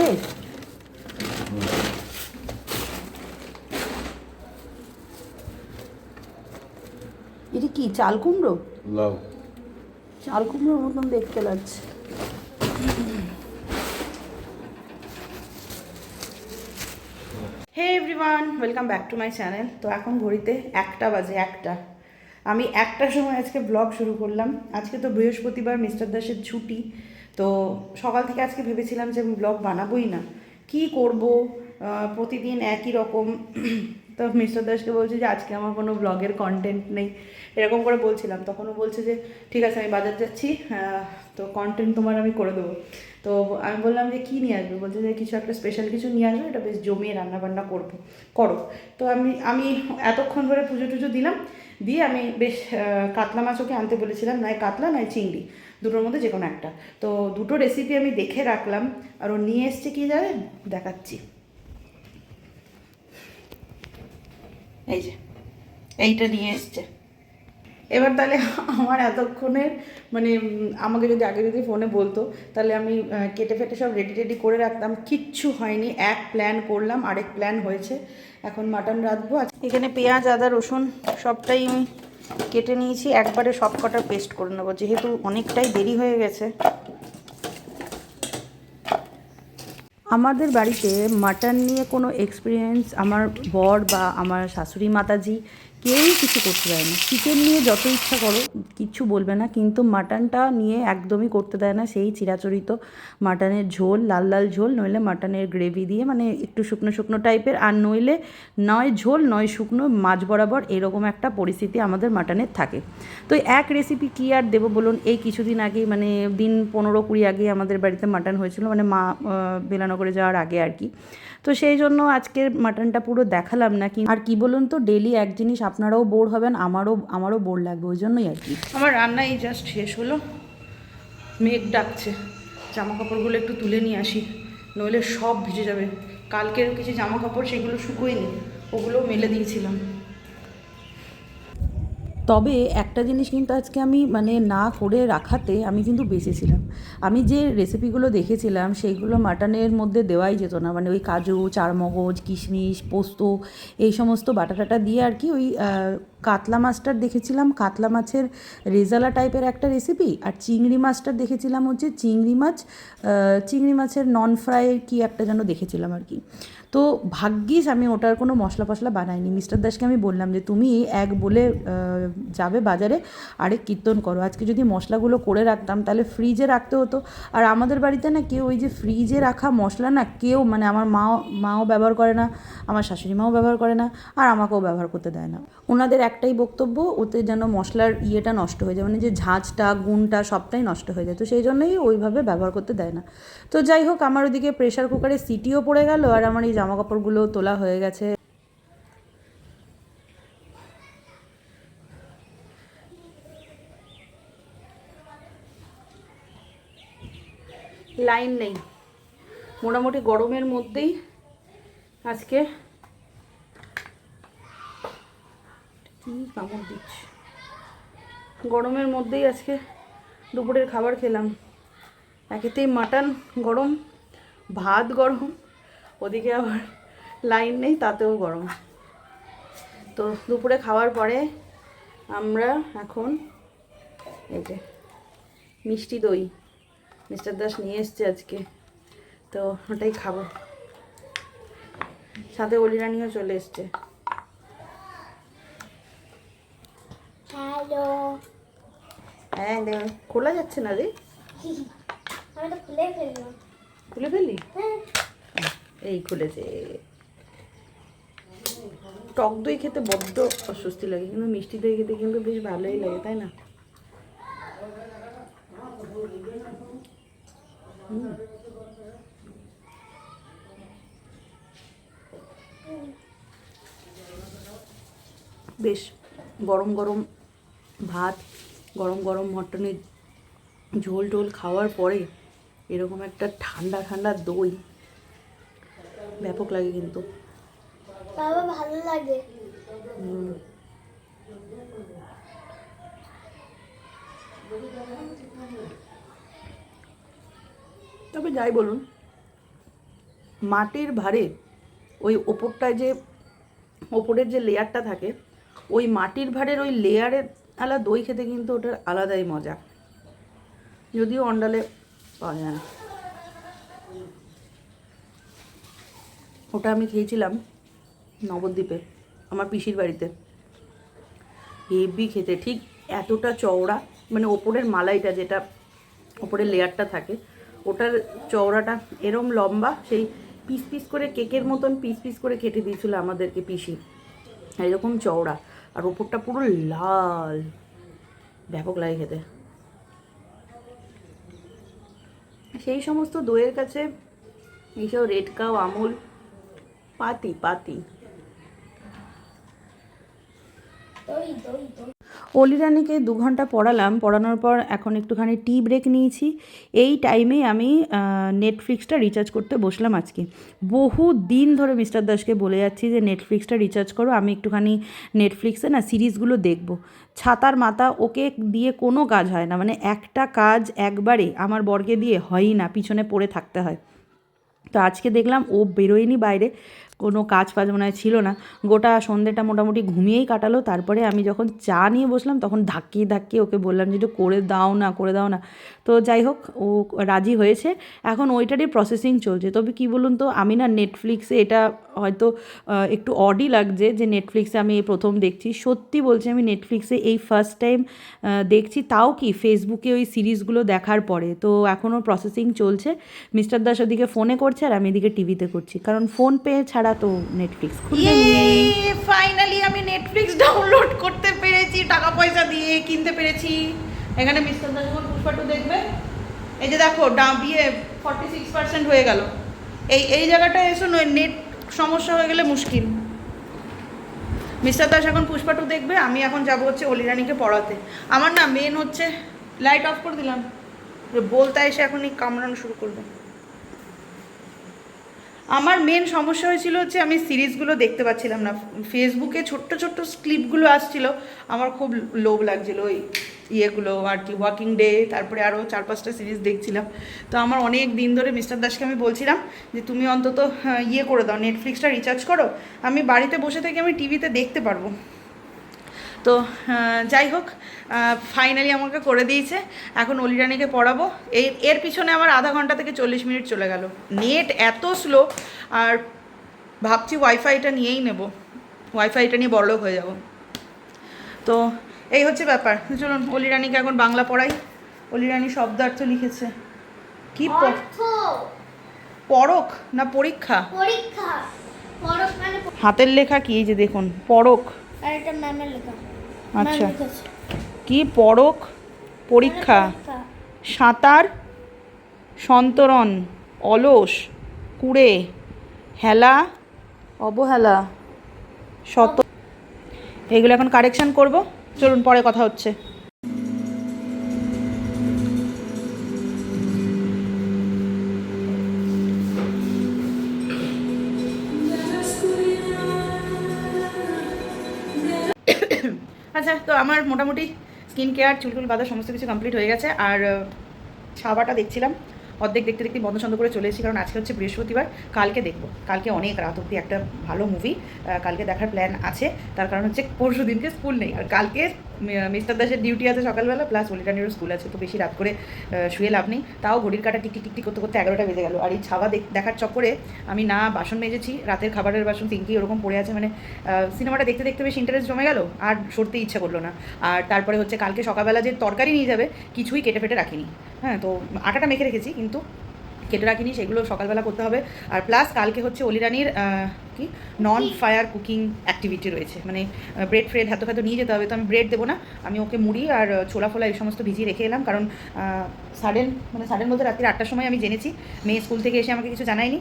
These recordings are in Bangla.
শেষ। এটা কি চাল কুমড়ো? লাউ। চাল কুমড়োর মতন দেখতে লাগছে। Hey everyone welcome back to my channel তো এখন ঘড়িতে একটা বাজে একটা। আমি একটার সময় আজকে ব্লগ শুরু করলাম। আজকে তো বৃহস্পতিবার মিস্টার দাসের ছুটি। তো সকাল থেকে আজকে ভেবেছিলাম যে আমি ব্লগ বানাবোই না। কি করব? প্রতিদিন একই রকম। তো মিস্টার দাসকে বলছি যে, আজকে আমার কোনো ব্লগের কন্টেন্ট নেই। এরকম করে বলছিলাম। তখনও বলছে যে, ঠিক আছে, আমি বাজার যাচ্ছি। তো কন্টেন্ট তোমার আমি করে দেবো। তো আমি বললাম যে, কী নিয়ে আসবে? বলছে যে, কিছু একটা স্পেশাল কিছু নিয়ে আসবে, এটা বেশ জমিয়ে রান্নাবান্না করব। করো। তো আমি আমি এতক্ষণ ধরে পুজো টুজো দিলাম। দিয়ে আমি বেশ কাতলা মাছ ওকে আনতে বলেছিলাম নয় কাতলা নয় চিংড়ি। দুটোর মধ্যে যে কোনো একটা। তো দুটো রেসিপি আমি দেখে রাখলাম, আর ও নিয়ে এসছে কি জানেন? দেখাচ্ছি। এই যে, এইটা নিয়ে এসছে। এবার তাহলে আমার এতক্ষণের মানে আমাকে যদি আগে যদি ফোনে বলতো, তাহলে আমি কেটে ফেটে সব রেডি রেডি করে রাখতাম। কিচ্ছু হয়নি, এক প্ল্যান করলাম, আরেক প্ল্যান হয়েছে। এখন মাটন রাঁধবো। এখানে পেঁয়াজ, আদা, রসুন, সবটাই আমি কেটে নিয়েছি, একবারে সব কটা পেস্ট করে নেব। যেহেতু অনেকটাই দেরি হয়ে গেছে। আমাদের বাড়িতে মাটন নিয়ে কোনো এক্সপিরিয়েন্স আমার বর বা আমার শাশুড়ি মাতাজি কেউই কিছু করতে দেয় না। চিকেন নিয়ে যত ইচ্ছা করো কিচ্ছু বলবে না, কিন্তু মাটনটা নিয়ে একদমই করতে দেয় না। সেই চিরাচরিত মাটনের ঝোল, লাল লাল ঝোল, নইলে মাটনের গ্রেভি দিয়ে মানে একটু শুকনো শুকনো টাইপের আর নইলে নয় ঝোল, নয় শুকনো মাছ বরাবর এরকম একটা পরিস্থিতি আমাদের মাটনের থাকে। তো এক রেসিপি কী আর দেবো বলুন? এই কিছুদিন আগেই মানে দিন পনেরো কুড়ি আগে আমাদের বাড়িতে মাটন হয়েছিল মানে মা বেলানগরে যাওয়ার আগে আর কি। তো সেই জন্য আজকের মাটনটা পুরো দেখালাম না কি আর কি বলুন তো ডেলি এক জিনিস আপনারাও বোর হবেন, আমারও আমারও বোর লাগবে, ওই জন্যই আর কি। আমার রান্না এই জাস্ট শেষ হলো। মেঘ ডাকছে। জামা কাপড়গুলো একটু তুলে নিয়ে আসি, নইলে সব ভিজে যাবে। কালকের কিছু জামা কাপড় সেগুলো শুকোয়নি ওগুলো মেলে দিয়েছিলাম। তবে একটা জিনিস কিন্তু আজকে আমি মানে না করে রাখাতে আমি কিন্তু বেঁচেছিলাম আমি যে রেসিপিগুলো দেখেছিলাম, সেইগুলো মাটনের মধ্যে দেওয়াই যেত না। মানে ওই কাজু, চারমগজ, কিশমিশ, পোস্ত, এই সমস্ত বাটা টাটা দিয়ে আর কি ওই কাতলা মাছটার দেখেছিলাম, কাতলা মাছের রেজালা টাইপের একটা রেসিপি আর চিংড়ি মাছটার দেখেছিলাম হচ্ছে চিংড়ি মাছ চিংড়ি মাছের নন ফ্রাই কি একটা যেন দেখেছিলাম আর কি। তো ভাগ্যিস আমি ওটার কোনো মশলা ফসলা বানাইনি। মিস্টার দাসকে আমি বললাম যে, তুমি এক বলে যাবে বাজারে আরেক কীর্তন করো। আজকে যদি মশলাগুলো করে রাখতাম, তাহলে ফ্রিজে রাখতে হতো। আর আমাদের বাড়িতে না কেউ ওই যে ফ্রিজে রাখা মশলা না, কেউ মানে আমার মাও মাও ব্যবহার করে না, আমার শাশুড়ি মাও ব্যবহার করে না, আর আমাকেও ব্যবহার করতে দেয় না। ওনাদের একটাই বক্তব্য, ওতে যেন মশলার ইয়েটা নষ্ট হয়ে যায় মানে যে ঝাঁঝটা গুণটা সবটাই নষ্ট হয়ে যায়। তো সেই জন্যই ওইভাবে ব্যবহার করতে দেয় না। তো যাই হোক, আমার ওদিকে প্রেশার কুকারে সিটিও পড়ে গেল আর আমার এই জামা কাপড়গুলো তোলা হয়ে গেছে। লাইন নেই। মোটামুটি গরমের মধ্যেই আজকে কামড় দিচ্ছে। গরমের মধ্যেই আজকে দুপুরের খাবার খেলাম। একেতেই মাটন গরম, ভাত গরম, ওদিকে আবার লাইন নেই, তাতেও গরম। তো দুপুরে খাওয়ার পরে আমরা এখন এই যে মিষ্টি দই মিস্টার দাস নিয়ে এসছে আজকে। তো ওটাই খাব। সাথে অলিরানিও চলে এসছে। হ্যালো। হ্যাঁ দেখ, খোলা যাচ্ছে না রে। আমি তো খুলে ফেললাম। খুলে ফেললি? হ্যাঁ। এই খুলেছে। টক দই খেতে বড্ড অস্বস্তি লাগে কিন্তু মিষ্টি দই খেতে কিন্তু বেশ ভালোই লাগে তাই না? বেশ গরম গরম ভাত গরম গরম মটনের ঝোল টোল খাওয়ার পরে এরকম একটা ঠান্ডা ঠান্ডা দই। ব্যাপক লাগে কিন্তু। বাবা ভালো লাগে। তবে যাই বলুন মাটির ভারে ওই ওপরটায় যে ওপরের যে লেয়ারটা থাকে ওই মাটির ভারের ওই লেয়ারের আলা দই খেতে কিন্তু ওটার আলাদাই মজা। যদিও অন্ডালে পাওয়া যায় না। ওটা আমি খেয়েছিলাম নবদ্বীপে, আমার পিসির বাড়িতে। হেভি খেতে, ঠিক এতটা চওড়া মানে ওপরের মালাইটা যেটা ওপরের লেয়ারটা থাকে, ওটার চওড়াটা এরম লম্বা, সেই পিস পিস করে কেকের মতন পিস পিস করে কেটে দিয়েছিল আমাদেরকে পিসি। এরকম চওড়া। আর ওপরটা পুরো লাল। ব্যাপক লাগে খেতে। সেই সমস্ত দইয়ের কাছে এইসব রেড কাউ আমুল, পাতি পাতি। দই অলিরানিকে দু ঘণ্টা পড়ালাম। পড়ানোর পর এখন একটুখানি টি ব্রেক নিয়েছি। এই টাইমে আমি নেটফ্লিক্সটা রিচার্জ করতে বসলাম আজকে। বহু দিন ধরে মিস্টার দাসকে বলে যাচ্ছি যে নেটফ্লিক্সটা রিচার্জ করো, আমি একটুখানি নেটফ্লিক্সে না সিরিজগুলো দেখব। ছাতার মাথা ওকে দিয়ে কোনো কাজ হয় না। মানে একটা কাজ একবারে আমার বর্গে দিয়ে হয়ই না, পিছনে পড়ে থাকতে হয়। তো আজকে দেখলাম ও বেরোয়নি বাইরে। কোনো কাজ ফাজ মনে হয় ছিল না। গোটা সন্ধ্যেটা মোটামুটি ঘুমিয়েই কাটালো। তারপরে আমি যখন চা নিয়ে বসলাম, তখন ধাক্কিয়ে ধাক্কিয়ে ওকে বললাম যে, একটু করে দাও না, করে দাও না। তো যাই হোক, ও রাজি হয়েছে। এখন ওইটারই প্রসেসিং চলছে। তবে কি বলুন তো, আমি না নেটফ্লিক্সে এটা হয়তো একটু অডই লাগছে যে নেটফ্লিক্সে আমি এই প্রথম দেখছি। সত্যি বলছি, আমি নেটফ্লিক্সে এই ফার্স্ট টাইম দেখছি। তাও কি ফেসবুকে ওই সিরিজগুলো দেখার পরে। তো এখনও প্রসেসিং চলছে। মিস্টার দাস ওদিকে ফোনে করছে আর আমি এদিকে টিভিতে করছি। কারণ ফোন পে ছাড়া তো নেটফ্লিক্স খুলবে ফাইনালি আমি নেটফ্লিক্স ডাউনলোড করতে পেরেছি টাকা পয়সা দিয়ে কিনতে পেরেছি। এখানে মিস্টার দা যখন পুষ্পাটু দেখবে। এই যে দেখো ডাম বিয়ে ফর্টি সিক্স পার্সেন্ট হয়ে গেল। এই এই জায়গাটায় এসো নেট সমস্যা হয়ে গেলে মুশকিল। মিস্টার দাস এখন পুষ্পাটু দেখবে আমি এখন যাব হচ্ছে অলিরানিকে পড়াতে। আমার না মেন হচ্ছে লাইট অফ করে দিলাম। বলতে এসে এখনই কামড়ানো শুরু করবে। আমার মেন সমস্যা হয়েছিল হচ্ছে আমি সিরিজগুলো দেখতে পাচ্ছিলাম না। ফেসবুকে ছোট্ট ছোট্ট ক্লিপগুলো আসছিল। আমার খুব লোভ লাগছিল ওই ইয়েগুলো আর কি ওয়াকিং ডে তারপরে আরও চার, পাঁচটা সিরিজ দেখছিলাম। তো আমার অনেক দিন ধরে মিস্টার দাসকে আমি বলছিলাম যে, তুমি অন্তত ইয়ে করে দাও নেটফ্লিক্সটা রিচার্জ করো। আমি বাড়িতে বসে থেকে আমি টিভিতে দেখতে পারব। তো যাই হোক ফাইনালি আমাকে করে দিয়েছে। এখন অলিরানিকে পড়াবো। এই এর পিছনে আমার আধা ঘণ্টা থেকে চল্লিশ মিনিট চলে গেল। নেট এত স্লো আর ভাবছি ওয়াইফাইটা নিয়েই নেব। ওয়াইফাইটা নিয়ে বড়লোক হয়ে যাব। তো এই হচ্ছে ব্যাপার। চলুন অলিরানিকে এখন বাংলা পড়াই। অলিরানি শব্দার্থ লিখেছে। কি প- অর্থ। না পরীক্ষা? পরীক্ষা। পরক মানে হাতের লেখা কি? এই যে দেখুন পরখ আর এটা ম্যামের লেখা। আচ্ছা। কি পরখ পরীক্ষা? পরীক্ষা। সাঁতার সন্তরণ অলস কুড়ে হেলা অবহেলা শত এগুলো এখন কারেকশান করব। চলুন পরে কথা হচ্ছে। আচ্ছা তো আমার মোটামুটি স্কিন কেয়ার চুলকুল বাঁধা সমস্ত কিছু কমপ্লিট হয়ে গেছে। আর ছাবাটা দেখছিলাম। অর্ধেক দেখতে দেখতে বন্ধ সন্ধ করে চলে এসেছি, কারণ আজকে হচ্ছে বৃহস্পতিবার। কালকে দেখব। কালকে অনেক রাত অব্দি একটা ভালো মুভি কালকে দেখার প্ল্যান আছে। তার কারণ হচ্ছে পরশু দিনকে স্কুল নেই। আর কালকে মিস্টার দাসের ডিউটি আছে সকালবেলা প্লাস অলিটানিরও স্কুল আছে, তো বেশি রাত করে শুয়ে লাভ নেই। তাও ঘড়ির কাটা টিক টিক টিক টিক করতে করতে এগারোটা বেজে গেল। আর এই ছাওয়া দেখার চক্করে আমি না বাসন মেজেছি, রাতের খাবারের বাসন তিনকি ওরকম পড়ে আছে মানে সিনেমাটা দেখতে দেখতে বেশ ইন্টারেস্ট জমে গেল, আর সরতে ইচ্ছে করল না। আর তারপরে হচ্ছে কালকে সকালবেলা যে তরকারি নিয়ে যাবে, কিছুই কেটে ফেটে রাখিনি। হ্যাঁ তো আটাটা মেখে রেখেছি, কিন্তু কেটে রাখিনি, সেগুলো সকালবেলা করতে হবে। আর প্লাস কালকে হচ্ছে অলিরানির কি নন ফায়ার কুকিং অ্যাক্টিভিটি রয়েছে। মানে ব্রেড ফ্রেড হাতে হাতে নিয়ে যেতে হবে, তো আমি ব্রেড দেবো না, আমি ওকে মুড়ি আর ছোলা ফোলা এই সমস্ত ভিজিয়ে রেখে এলাম, কারণ সাডেন মানে সাডেন বলতে রাত্রির আটটার সময় আমি জেনেছি, মেয়ে স্কুল থেকে এসে আমাকে কিছু জানায়নি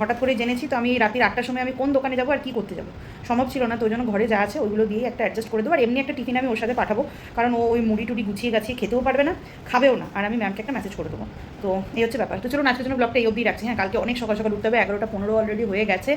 হঠাৎ করে জেনেছি, তো আমি রাত্রির আটটার সময় আমি কোন দোকানে যাব আর কী করতে যাব। সম্ভব ছিল না, তো জন্য ঘরে যা আছে ওইগুলো দিয়ে একটা অ্যাডজাস্ট করে দেবো, আর এমনি একটা টিফিন আমি ওর সাথে পাঠাবো, কারণ ও ওই মুড়ি টুড়ি গুছিয়ে গাছিয়ে খেতেও পারবে না, খাবেও না, আর আমি ম্যামকে একটা মেসেজ করে দেবো। তো এই হচ্ছে ব্যাপার। তো চলুন, আজকের জন্য ব্লগটা এই অবধি রাখছি। হ্যাঁ কালকে অনেক সকাল সকাল উঠতে হবে, এগারোটা পনেরো অলরেডি হয়ে গেছে।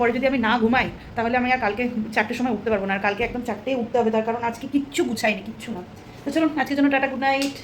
এরপরে যদি আমি না ঘুমাই, তাহলে আমি আর কালকে চারটের সময় উঠতে পারব না। আর কালকে একদম চারটেই উঠতে হবে, তার কারণ আজকে কিচ্ছু গুছাইনি, কিচ্ছু না। তো চলুন, আজকের জন্য টাটা, গুড নাইট।